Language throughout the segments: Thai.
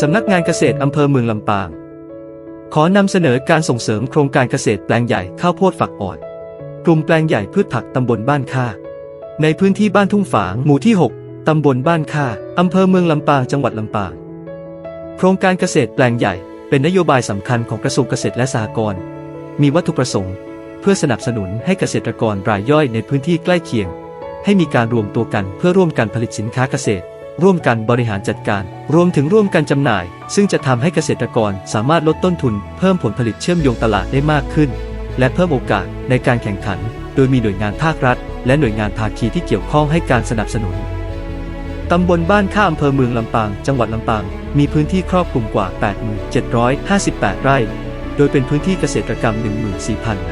สำนักงานเกษตรอำเภอเมืองลำปาง ขอนำเสนอการส่งเสริมโครงการเกษตรแปลงใหญ่ข้าวโพดฝักอ่อน กลุ่มแปลงใหญ่พืชผักตำบลบ้านค่า ในพื้นที่บ้านทุ่งฝางหมู่ที่ 6 ตำบลบ้านค่าอำเภอเมืองลำปางจังหวัดลำปาง โครงการเกษตรแปลงใหญ่ เป็นนโยบายสำคัญของกระทรวงเกษตรและสหกรณ์มีวัตถุประสงค์ เพื่อสนับสนุนให้เกษตรกรรายย่อยในพื้นที่ใกล้เคียง ให้มีการรวมตัวกันเพื่อร่วมกันผลิตสินค้าเกษตร ร่วมกันบริหารจัดการ รวมถึงร่วมกันจำหน่าย ซึ่งจะทำให้เกษตรกรสามารถลดต้นทุน เพิ่มผลผลิตเชื่อมโยงตลาดได้มากขึ้น และเพิ่มโอกาสในการแข่งขัน โดยมีหน่วยงานภาครัฐ และหน่วยงานภาคีที่เกี่ยวข้องให้การสนับสนุนตำบลบ้านข้าอำเภอเมืองลำปาง จังหวัดลำปาง มีพื้นที่ครอบคลุมกว่า 8,758 ไร่ โดยเป็นพื้นที่เกษตรกรรม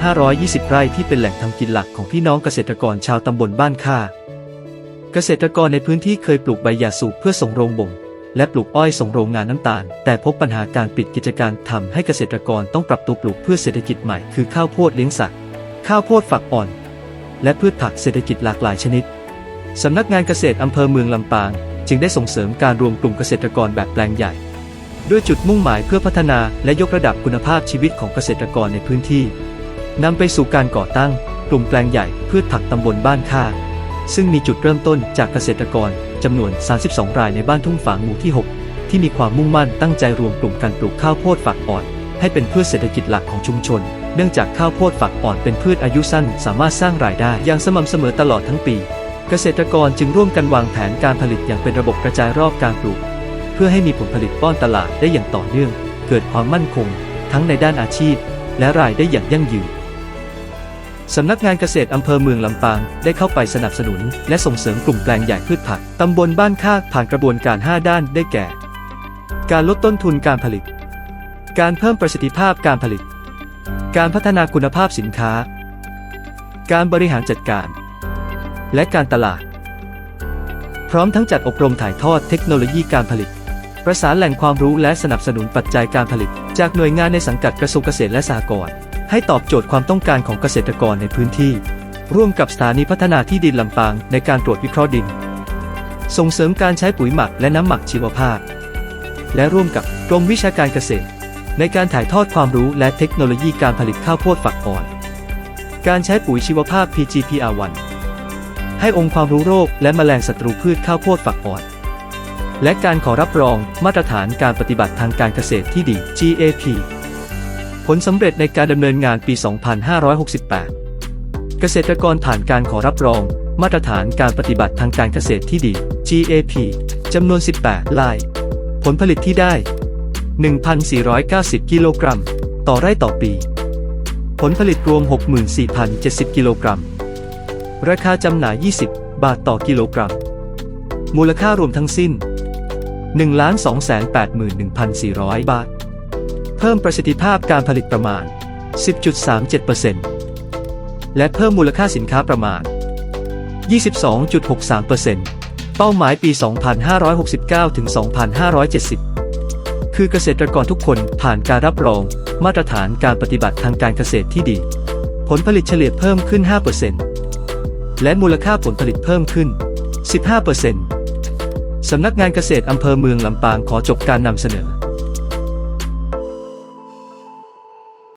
14,520 ไร่ที่เป็นแหล่งทำกินหลักของพี่น้องเกษตรกรชาวตำบลบ้านค่า เกษตรกรในพื้นที่เคยปลูกใบยาสูบเพื่อส่งโรงบ่มและปลูกอ้อยส่งโรงงานน้ำตาล แต่พบปัญหาการปิดกิจการทำให้เกษตรกรต้องปรับตัวปลูกเพื่อเศรษฐกิจใหม่คือข้าวโพดเลี้ยงสัตว์ ข้าวโพดฝักอ่อน และพืชผักเศรษฐกิจหลากหลายชนิด สำนักงานเกษตรอำเภอเมืองลำปาง จึงได้ส่งเสริมการรวมกลุ่มเกษตรกรแบบแปลงใหญ่ ด้วยจุดมุ่งหมายเพื่อพัฒนาและยกระดับคุณภาพชีวิตของเกษตรกรในพื้นที่นำไปสู่การก่อตั้ง กลุ่มแปลงใหญ่พืชผักตำบลบ้านค่า ซึ่งมีจุดเริ่มต้นจากเกษตรกรจำนวน 32 รายในบ้านทุ่งฝางหมู่ที่ 6 ที่มีความมุ่งมั่นตั้งใจรวมกลุ่มการปลูกข้าวโพดฝักอ่อน ให้เป็นพืชเศรษฐกิจหลักของชุมชน เนื่องจากข้าวโพดฝักอ่อนเป็นพืชอายุสั้น สามารถสร้างรายได้อย่างสม่ำเสมอตลอดทั้งปี เกษตรกรจึงร่วมกันวางแผนการผลิตอย่างเป็นระบบกระจายรอบการปลูก เพื่อให้มีผลผลิตป้อนตลาดได้อย่างต่อเนื่อง เกิดความมั่นคง ทั้งในด้านอาชีพ และรายได้อย่างยั่งยืน สำนักงานเกษตรอำเภอเมืองลำปางได้เข้าไปสนับสนุน และส่งเสริมกลุ่มแปลงใหญ่พืชผักตำบลบ้านค่าผ่านกระบวนการ 5 ด้านได้แก่ การลดต้นทุนการผลิต การเพิ่มประสิทธิภาพการผลิต การพัฒนาคุณภาพสินค้า การบริหารจัดการ และการตลาด พร้อมทั้งจัดอบรมถ่ายทอดเทคโนโลยีการผลิต ประสานแหล่งความรู้และสนับสนุนปัจจัยการผลิต จากหน่วยงานในสังกัดกระทรวงเกษตรและสหกรณ์ ให้ตอบโจทย์ความต้องการของเกษตรกรในพื้นที่ ร่วมกับสถานีพัฒนาที่ดินลำปางในการตรวจวิเคราะห์ดิน ส่งเสริมการใช้ปุ๋ยหมักและน้ำหมักชีวภาพ และร่วมกับกรมวิชาการเกษตร ในการถ่ายทอดความรู้และเทคโนโลยีการผลิตข้าวโพดฝักอ่อน การใช้ปุ๋ยชีวภาพ PGPR1 ให้องค์ความรู้โรคและแมลงศัตรูพืชข้าวโพดฝักอ่อนและการขอรับรองมาตรฐานการปฏิบัติทางการเกษตรที่ดี GAP ลสำเร็จในการดำเนินงานปี 2568 เกษตรกรผ่านการขอรับรอง มาตรฐานการปฏิบัติทางการเกษตรที่ดี GAP จำนวน 18 ลาย ผลผลิตที่ได้ 1,490 กิโลกรัม ต่อไร่ต่อปี ผลผลิตรวม 64,070 กิโลกรัม ราคาจำหน่าย 20 บาทต่อกิโลกรัม มูลค่ารวมทั้งสิ้น 1,281,400 บาท เพิ่มประสิทธิภาพการผลิตประมาณ 10.37%และเพิ่มมูลค่าสินค้าประมาณ 22.63%เป้าหมายปี 2569 ถึง 2570 คือเกษตรกรทุกคนผ่านการรับรอง มาตรฐานการปฏิบัติทางการเกษตรที่ดี ผลผลิตเฉลี่ยเพิ่มขึ้น 5%และมูลค่าผลผลิตเพิ่มขึ้น 15%สำนักงานเกษตรอำเภอเมืองลำปางขอจบการนำเสนอ